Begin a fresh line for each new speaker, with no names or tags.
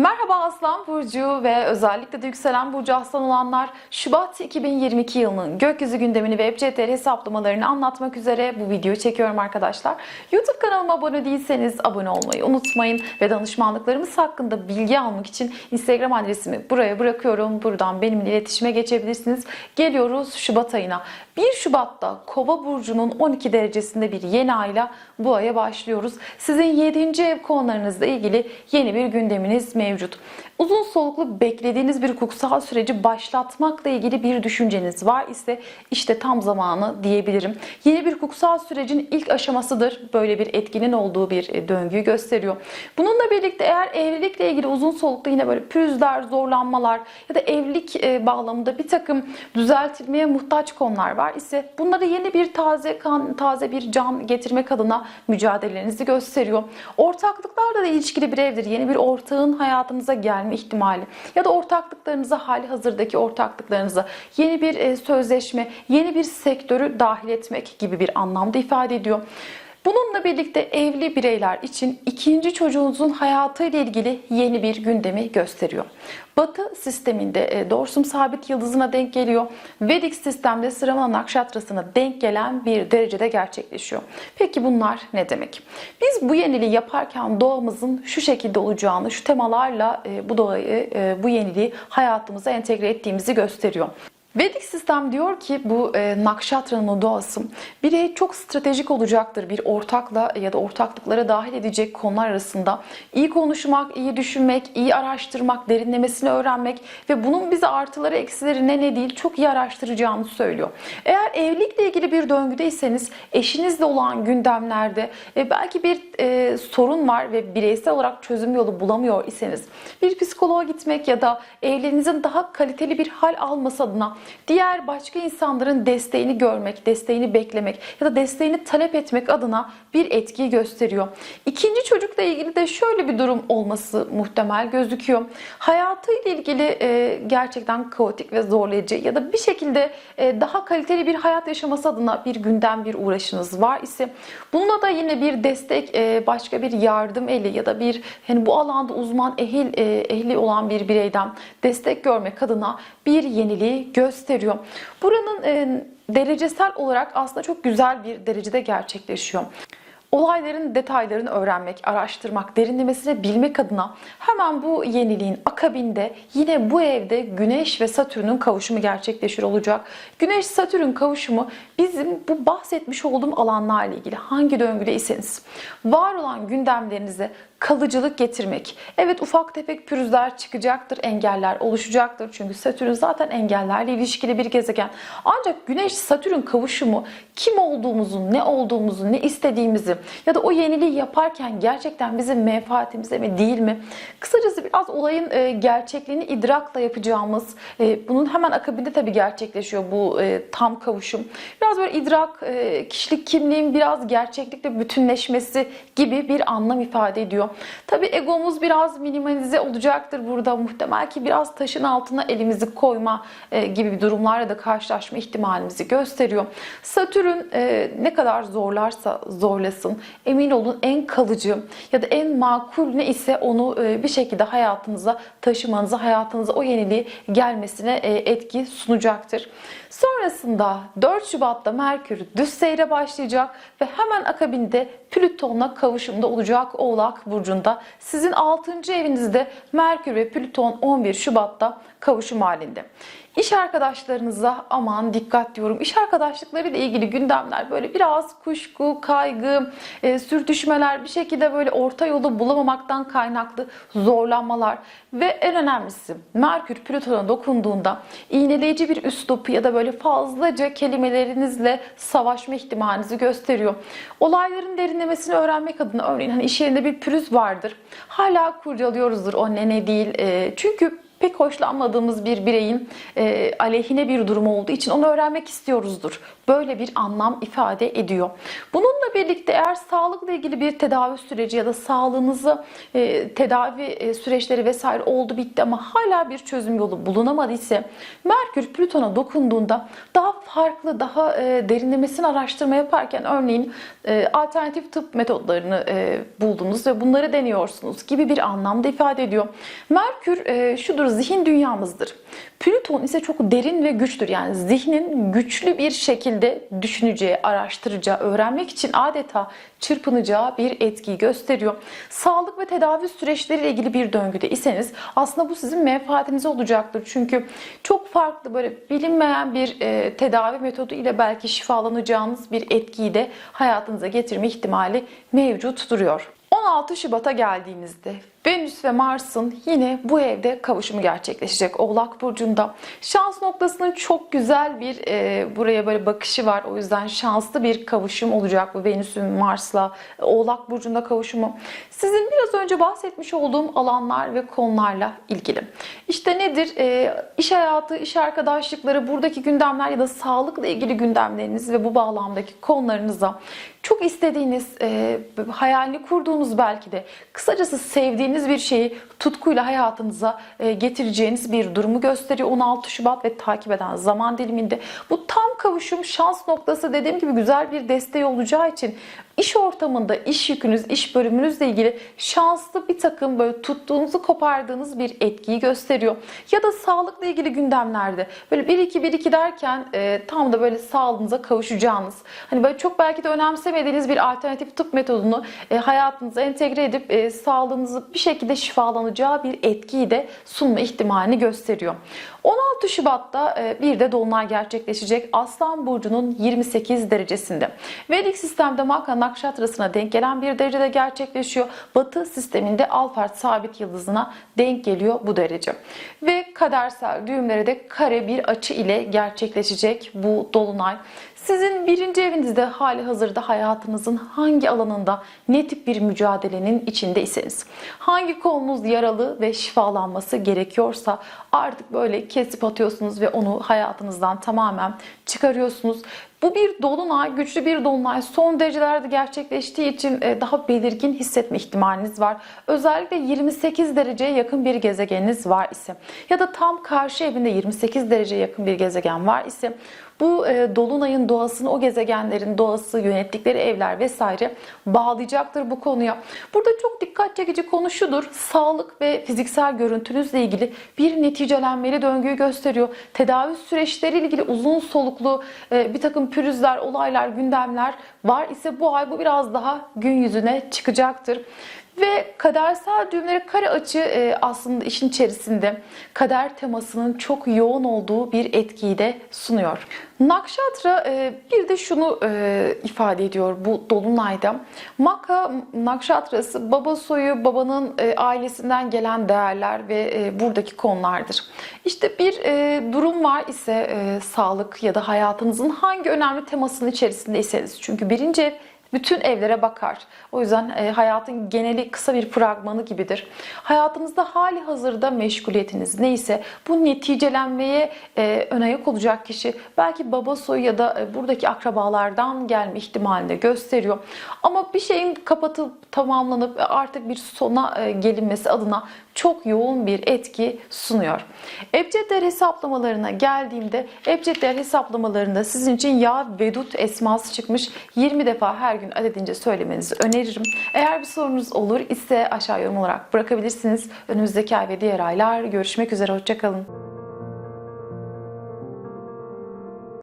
Merhaba Aslan Burcu ve özellikle de yükselen Burcu Aslan olanlar Şubat 2022 yılının gökyüzü gündemini ve CTR hesaplamalarını anlatmak üzere bu videoyu çekiyorum arkadaşlar. YouTube kanalıma abone değilseniz abone olmayı unutmayın ve danışmanlıklarımız hakkında bilgi almak için Instagram adresimi buraya bırakıyorum. Buradan benimle iletişime geçebilirsiniz. Geliyoruz Şubat ayına. 1 Şubat'ta Kova Burcu'nun 12 derecesinde bir yeni ayla bu aya başlıyoruz. Sizin 7. ev konularınızla ilgili yeni bir gündeminiz mevcut. Uzun soluklu beklediğiniz bir hukuksal süreci başlatmakla ilgili bir düşünceniz var ise işte tam zamanı diyebilirim. Yeni bir hukuksal sürecin ilk aşamasıdır. Böyle bir etkinin olduğu bir e, döngüyü gösteriyor. Bununla birlikte eğer evlilikle ilgili uzun soluklu yine böyle pürüzler, zorlanmalar ya da evlilik e, bağlamında bir takım düzeltilmeye muhtaç konular var ise bunları yeni bir taze kan, taze bir can getirmek adına mücadelelerinizi gösteriyor. Ortaklıklarla da ilişkili bir evdir. Yeni bir ortağın hayatınıza gelme ihtimali ya da ortaklıklarınıza hali hazırdaki ortaklıklarınıza yeni bir e, sözleşme, yeni bir sektörü dahil etmek gibi bir anlamda ifade ediyor. Bununla birlikte evli bireyler için ikinci çocuğunuzun hayatıyla ilgili yeni bir gündemi gösteriyor. Batı sisteminde e, Dorsum sabit yıldızına denk geliyor. Vedik sistemde Sravana Nakşatrası'na denk gelen bir derecede gerçekleşiyor. Peki bunlar ne demek? Biz bu yeniliği yaparken doğamızın şu şekilde olacağını, şu temalarla e, bu doğayı, e, bu yeniliği hayatımıza entegre ettiğimizi gösteriyor. Vedik sistem diyor ki bu e, Nakşatra'nın doğası birey çok stratejik olacaktır. Bir ortakla ya da ortaklıklara dahil edecek konular arasında iyi konuşmak, iyi düşünmek, iyi araştırmak, derinlemesine öğrenmek ve bunun bize artıları eksileri ne ne değil çok iyi araştıracağını söylüyor. Eğer evlilikle ilgili bir döngüdeyseniz eşinizle olan gündemlerde e, belki bir e, sorun var ve bireysel olarak çözüm yolu bulamıyor iseniz bir psikoloğa gitmek ya da evliliğinizin daha kaliteli bir hal alması adına diğer başka insanların desteğini görmek, desteğini beklemek ya da desteğini talep etmek adına bir etkiyi gösteriyor. İkinci çocukla ilgili de şöyle bir durum olması muhtemel gözüküyor. Hayatıyla ilgili e, gerçekten kaotik ve zorlayıcı ya da bir şekilde e, daha kaliteli bir hayat yaşaması adına bir gündem, bir uğraşınız var ise bununla da yine bir destek, e, başka bir yardım eli ya da bir hani bu alanda uzman ehil e, ehli olan bir bireyden destek görmek adına bir yeniliği gösteriyor. Buranın e, derecesel olarak aslında çok güzel bir derecede gerçekleşiyor. Olayların detaylarını öğrenmek, araştırmak, derinlemesine bilmek adına hemen bu yeniliğin akabinde yine bu evde Güneş ve Satürn'ün kavuşumu gerçekleşir olacak. Güneş-Satürn kavuşumu bizim bu bahsetmiş olduğum alanlarla ilgili hangi döngüdeyseniz var olan gündemlerinize kalıcılık getirmek. Evet ufak tefek pürüzler çıkacaktır, engeller oluşacaktır. Çünkü Satürn zaten engellerle ilişkili bir gezegen. Ancak Güneş-Satürn kavuşumu kim olduğumuzu, ne olduğumuzu, ne istediğimizi ya da o yeniliği yaparken gerçekten bizim menfaatimize mi değil mi? Kısacası biraz olayın e, gerçekliğini idrakla yapacağımız, e, bunun hemen akabinde tabii gerçekleşiyor bu e, tam kavuşum. Biraz böyle idrak, kişilik kimliğin biraz gerçeklikle bütünleşmesi gibi bir anlam ifade ediyor. Tabii egomuz biraz minimalize olacaktır burada. Muhtemel ki biraz taşın altına elimizi koyma gibi bir durumlarla da karşılaşma ihtimalimizi gösteriyor. Satürn ne kadar zorlarsa zorlasın emin olun en kalıcı ya da en makul ne ise onu bir şekilde hayatınıza taşımanıza, hayatınıza o yeniliği gelmesine etki sunacaktır. Sonrasında 4 Şubat'ta Merkür düz seyre başlayacak ve hemen akabinde Plüton'la kavuşumda olacak Oğlak Burcu'nda. Sizin 6. evinizde Merkür ve Plüton 11 Şubat'ta kavuşum halinde. İş arkadaşlarınıza aman dikkat diyorum. İş arkadaşlıkları ile ilgili gündemler böyle biraz kuşku, kaygı, e, sürtüşmeler bir şekilde böyle orta yolu bulamamaktan kaynaklı zorlanmalar ve en önemlisi Merkür Plüton'a dokunduğunda iğneleyici bir üslup ya da böyle fazlaca kelimelerinizle savaşma ihtimalinizi gösteriyor. Olayların derinlemesini öğrenmek adına örneğin hani iş yerinde bir pürüz vardır. Hala kurcalıyoruzdur o ne ne değil. E, çünkü pek hoşlanmadığımız bir bireyin e, aleyhine bir durum olduğu için onu öğrenmek istiyoruzdur. Böyle bir anlam ifade ediyor. Bununla birlikte eğer sağlıkla ilgili bir tedavi süreci ya da sağlığınızı e, tedavi e, süreçleri vesaire oldu bitti ama hala bir çözüm yolu bulunamadı ise Merkür Plüton'a dokunduğunda daha farklı, daha e, derinlemesine araştırma yaparken örneğin e, alternatif tıp metodlarını e, buldunuz ve bunları deniyorsunuz gibi bir anlamda ifade ediyor. Merkür e, şudur, zihin dünyamızdır. Plüton ise çok derin ve güçtür. Yani zihnin güçlü bir şekilde düşüneceği, araştıracağı, öğrenmek için adeta çırpınacağı bir etkiyi gösteriyor. Sağlık ve tedavi süreçleriyle ilgili bir döngüde iseniz aslında bu sizin menfaatinize olacaktır. Çünkü çok farklı böyle bilinmeyen bir e, tedavi metodu ile belki şifalanacağınız bir etkiyi de hayatınıza getirme ihtimali mevcut duruyor. 16 Şubat'a geldiğimizde Venüs ve Mars'ın yine bu evde kavuşumu gerçekleşecek Oğlak Burcu'nda. Şans noktasının çok güzel bir e, buraya böyle bakışı var. O yüzden şanslı bir kavuşum olacak bu Venüs'ün Mars'la Oğlak Burcu'nda kavuşumu. Sizin biraz önce bahsetmiş olduğum alanlar ve konularla ilgili. İşte nedir? E, iş hayatı, iş arkadaşlıkları, buradaki gündemler ya da sağlıkla ilgili gündemleriniz ve bu bağlamdaki konularınıza çok istediğiniz, e, hayalini kurduğunuz belki de kısacası sevdiğiniz bir şeyi tutkuyla hayatınıza e, getireceğiniz bir durumu gösteriyor 16 Şubat ve takip eden zaman diliminde. Bu tam kavuşum şans noktası dediğim gibi güzel bir desteği olacağı için iş ortamında iş yükünüz, iş bölümünüzle ilgili şanslı bir takım böyle tuttuğunuzu kopardığınız bir etkiyi gösteriyor. Ya da sağlıkla ilgili gündemlerde böyle 1-2-1-2 derken e, tam da böyle sağlığınıza kavuşacağınız hani böyle çok belki de önemsemediğiniz bir alternatif tıp metodunu e, hayatınıza entegre edip e, sağlığınızı bir şekilde şifalanacağı bir etkiyi de sunma ihtimalini gösteriyor. 16 Şubat'ta e, bir de dolunay gerçekleşecek Aslan Burcu'nun 28 derecesinde. Vedik sistemde Maka Nakşatrası'na denk gelen bir derecede gerçekleşiyor. Batı sisteminde Alfart sabit yıldızına denk geliyor bu derece. Ve kadersel düğümlere de kare bir açı ile gerçekleşecek bu dolunay. Sizin birinci evinizde hali hazırda hayatınızın hangi alanında ne tip bir mücadelenin içindeyseniz, hangi kolunuz yaralı ve şifalanması gerekiyorsa artık böyle kesip atıyorsunuz ve onu hayatınızdan tamamen çıkarıyorsunuz. Bu bir dolunay, güçlü bir dolunay. Son derecelerde gerçekleştiği için e, daha belirgin hissetme ihtimaliniz var. Özellikle 28 dereceye yakın bir gezegeniniz var ise ya da tam karşı evinde 28 dereceye yakın bir gezegen var ise bu e, dolunayın doğasını, o gezegenlerin doğası, yönettikleri evler vesaire bağlayacaktır bu konuya. Burada çok dikkat çekici konu şudur. Sağlık ve fiziksel görüntünüzle ilgili bir neticelenmeli döngüyü gösteriyor. Tedavi süreçleriyle ilgili uzun soluklu e, bir takım pürüzler, olaylar, gündemler var ise bu ay bu biraz daha gün yüzüne çıkacaktır. Ve kadersel düğümlere kare açı e, aslında işin içerisinde kader temasının çok yoğun olduğu bir etkiyi de sunuyor. Nakşatra e, bir de şunu e, ifade ediyor bu dolunayda. Maka Nakşatrası baba soyu, babanın e, ailesinden gelen değerler ve e, buradaki konulardır. İşte bir e, durum var ise e, sağlık ya da hayatınızın hangi önemli temasının içerisindeyseniz. Çünkü birinci ev bütün evlere bakar. O yüzden e, hayatın geneli kısa bir fragmanı gibidir. Hayatınızda hali hazırda meşguliyetiniz neyse bu neticelenmeye e, ön ayak olacak kişi belki baba soyu ya da e, buradaki akrabalardan gelme ihtimalini gösteriyor. Ama bir şeyin kapatılıp tamamlanıp artık bir sona e, gelinmesi adına çok yoğun bir etki sunuyor. Ebcedler hesaplamalarına geldiğimde Ebcedler hesaplamalarında sizin için ya Vedut esması çıkmış 20 defa her gün adedince söylemenizi öneririm. Eğer bir sorunuz olur ise aşağı yorum olarak bırakabilirsiniz. Önümüzdeki ay ve diğer aylar görüşmek üzere. Hoşçakalın.